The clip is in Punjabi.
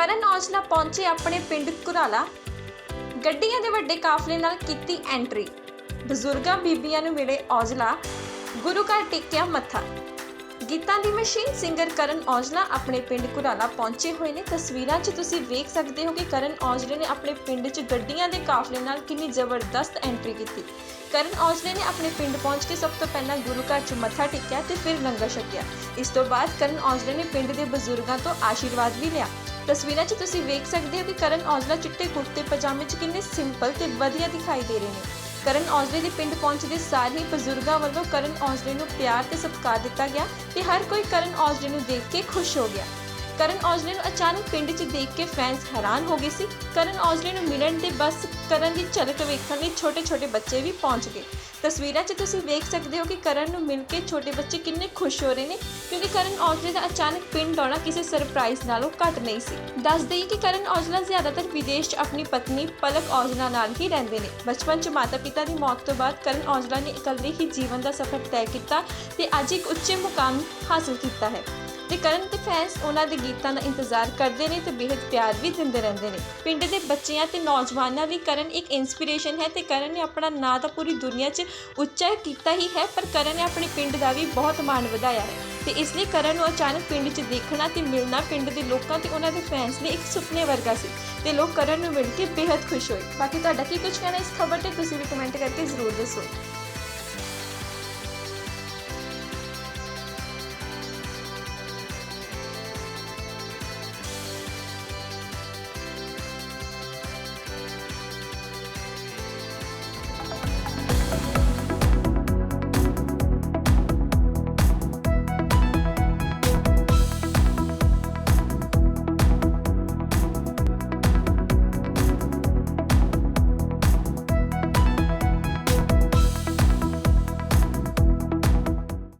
ਕਰਨ ਔਜਲਾ ਪਹੁੰਚੇ ਆਪਣੇ ਪਿੰਡ ਕੁਰਾਲਾ। ਗੱਡੀਆਂ ਦੇ ਵੱਡੇ ਕਾਫਲੇ ਨਾਲ ਕੀਤੀ ਐਂਟਰੀ ਬਜ਼ੁਰਗਾਂ ਬੀਬੀਆਂ ਨੂੰ ਮਿਲੇ ਔਜਲਾ। ਗੁਰੂ ਘਰ ਟੇਕਿਆ ਮੱਥਾ। ਗੀਤਾਂ ਦੀ ਮਸ਼ੀਨ ਸਿੰਗਰ ਕਰਨ ਔਜਲਾ ਆਪਣੇ ਪਿੰਡ ਕੁਰਾਲਾ ਪਹੁੰਚੇ ਹੋਏ ਨੇ। ਤਸਵੀਰਾਂ 'ਚ ਤੁਸੀਂ ਵੇਖ ਸਕਦੇ ਹੋ ਕਿ ਕਰਨ ਔਜਲੇ ਨੇ ਆਪਣੇ ਪਿੰਡ 'ਚ ਗੱਡੀਆਂ ਦੇ ਕਾਫਲੇ ਨਾਲ ਕਿੰਨੀ ਜ਼ਬਰਦਸਤ ਐਂਟਰੀ ਕੀਤੀ। ਕਰਨ ਔਜਲੇ ਨੇ ਆਪਣੇ ਪਿੰਡ ਪਹੁੰਚ ਕੇ ਸਭ ਤੋਂ ਪਹਿਲਾਂ ਗੁਰੂ ਘਰ 'ਚ ਮੱਥਾ ਟੇਕਿਆ ਤੇ ਫਿਰ ਲੰਗਰ ਛਕਿਆ। ਇਸ ਤੋਂ ਬਾਅਦ ਕਰਨ ਔਜਲੇ ਨੇ ਪਿੰਡ ਦੇ ਬਜ਼ੁਰਗਾਂ ਤੋਂ ਆਸ਼ੀਰਵਾਦ ਵੀ ਲਿਆ। ਤਸਵੀਰਾਂ 'ਚ ਤੁਸੀਂ ਵੇਖ ਸਕਦੇ ਹੋ ਕਿ ਕਰਨ ਔਜਲਾ ਚਿੱਟੇ ਕੁੜਤੇ, ਪਜਾਮੇ 'ਚ ਕਿੰਨੇ ਸਿੰਪਲ ਤੇ ਵਧੀਆ ਦਿਖਾਈ ਦੇ ਰਹੇ ਨੇ। ਕਰਨ ਔਜਲੇ ਦੇ ਪਿੰਡ ਪਹੁੰਚਦੇ ਸਾਰ ਹੀ ਬਜ਼ੁਰਗਾਂ ਵੱਲੋਂ ਕਰਨ ਔਜਲੇ ਨੂੰ ਪਿਆਰ ਤੇ ਸਤਿਕਾਰ ਦਿੱਤਾ ਗਿਆ ਤੇ ਹਰ ਕੋਈ ਕਰਨ ਔਜਲੇ ਨੂੰ ਦੇਖ ਕੇ ਖੁਸ਼ ਹੋ ਗਿਆ। ਕਰਨ ਔਜਲੇ ਨੂੰ ਅਚਾਨਕ ਪਿੰਡ 'ਚ ਦੇਖ ਕੇ ਫੈਨਸ ਹੈਰਾਨ ਹੋ ਗਏ ਸੀ। ਕਰਨ ਔਜਲੇ ਨੂੰ ਮਿਲਣ ਤੇ ਬਸ ਕਰਨ ਦੀ ਝਲਕ ਵੇਖਣ ਲਈ ਛੋਟੇ-ਛੋਟੇ ਬੱਚੇ ਵੀ ਪਹੁੰਚ ਗਏ। ਤਸਵੀਰਾਂ 'ਚ ਤੁਸੀਂ ਵੇਖ ਸਕਦੇ ਹੋ ਕਿ ਕਰਨ ਨੂੰ ਮਿਲ ਕੇ ਛੋਟੇ ਬੱਚੇ ਕਿੰਨੇ ਖੁਸ਼ ਹੋ ਰਹੇ ਨੇ, ਕਿਉਂਕਿ ਕਰਨ ਔਜਲੇ ਦਾ ਅਚਾਨਕ ਪਿੰਡ ਆਉਣਾ ਕਿਸੇ ਸਰਪ੍ਰਾਈਜ਼ ਨਾਲੋਂ ਘੱਟ ਨਹੀਂ ਸੀ। ਦੱਸ ਦਈਏ ਕਿ ਕਰਨ ਔਜਲਾ ਜ਼ਿਆਦਾਤਰ ਵਿਦੇਸ਼ 'ਚ ਆਪਣੀ ਪਤਨੀ ਪਲਕ ਔਜਲਾ ਨਾਲ ਹੀ ਰਹਿੰਦੇ ਨੇ। ਬਚਪਨ 'ਚ ਮਾਤਾ-ਪਿਤਾ ਦੀ ਮੌਤ ਤੋਂ ਬਾਅਦ ਕਰਨ ਔਜਲਾ ਨੇ ਇਕੱਲੇ ਹੀ ਜੀਵਨ ਦਾ ਸਫ਼ਰ ਤੈਅ ਕੀਤਾ ਤੇ ਅੱਜ ਇੱਕ ਉੱਚੇ ਮੁਕਾਮ ਹਾਸਲ ਕੀਤਾ ਹੈ। ਤੇ ਕਰਨ ਤੇ ਫੈਨਸ ਉਹਨਾਂ ਦੇ ਗੀਤਾਂ ਦਾ ਇੰਤਜ਼ਾਰ ਕਰਦੇ ਨੇ ਤੇ ਬੇहद ਪਿਆਰ ਵੀ ਦਿੰਦੇ ਰਹਿੰਦੇ ਨੇ। ਪਿੰਡ ਦੇ ਬੱਚਿਆਂ ਤੇ ਨੌਜਵਾਨਾਂ ਲਈ ਕਰਨ ਇੱਕ ਇਨਸਪੀਰੇਸ਼ਨ ਹੈ ਤੇ ਕਰਨ ਨੇ ਆਪਣਾ ਨਾਂ ਤਾਂ ਪੂਰੀ ਦੁਨੀਆ 'ਚ ਉੱਚਾ ਕੀਤਾ ਹੀ ਹੈ, ਪਰ ਕਰਨ ਨੇ ਆਪਣੇ ਪਿੰਡ ਦਾ ਵੀ ਬਹੁਤ ਮਾਣ ਵਧਾਇਆ ਹੈ। ਤੇ ਇਸ ਲਈ ਕਰਨ ਨੂੰ ਅਚਾਨਕ ਪਿੰਡ 'ਚ ਦੇਖਣਾ ਤੇ ਮਿਲਣਾ ਪਿੰਡ ਦੇ ਲੋਕਾਂ ਤੇ ਉਹਨਾਂ ਦੇ ਫੈਨਸ ਲਈ ਇੱਕ ਸੁਪਨੇ ਵਰਗਾ ਸੀ ਤੇ ਲੋਕ ਕਰਨ ਨੂੰ ਮਿਲ ਕੇ ਬੇहद ਖੁਸ਼ ਹੋਏ। ਬਾਕੀ ਤੁਹਾਡਾ ਕੀ ਕੁਝ ਕਹਿਣਾ ਇਸ ਖਬਰ ਤੇ ਤੁਸੀਂ ਵੀ ਕਮੈਂਟ ਕਰਕੇ ਜ਼ਰੂਰ ਦੱਸੋ।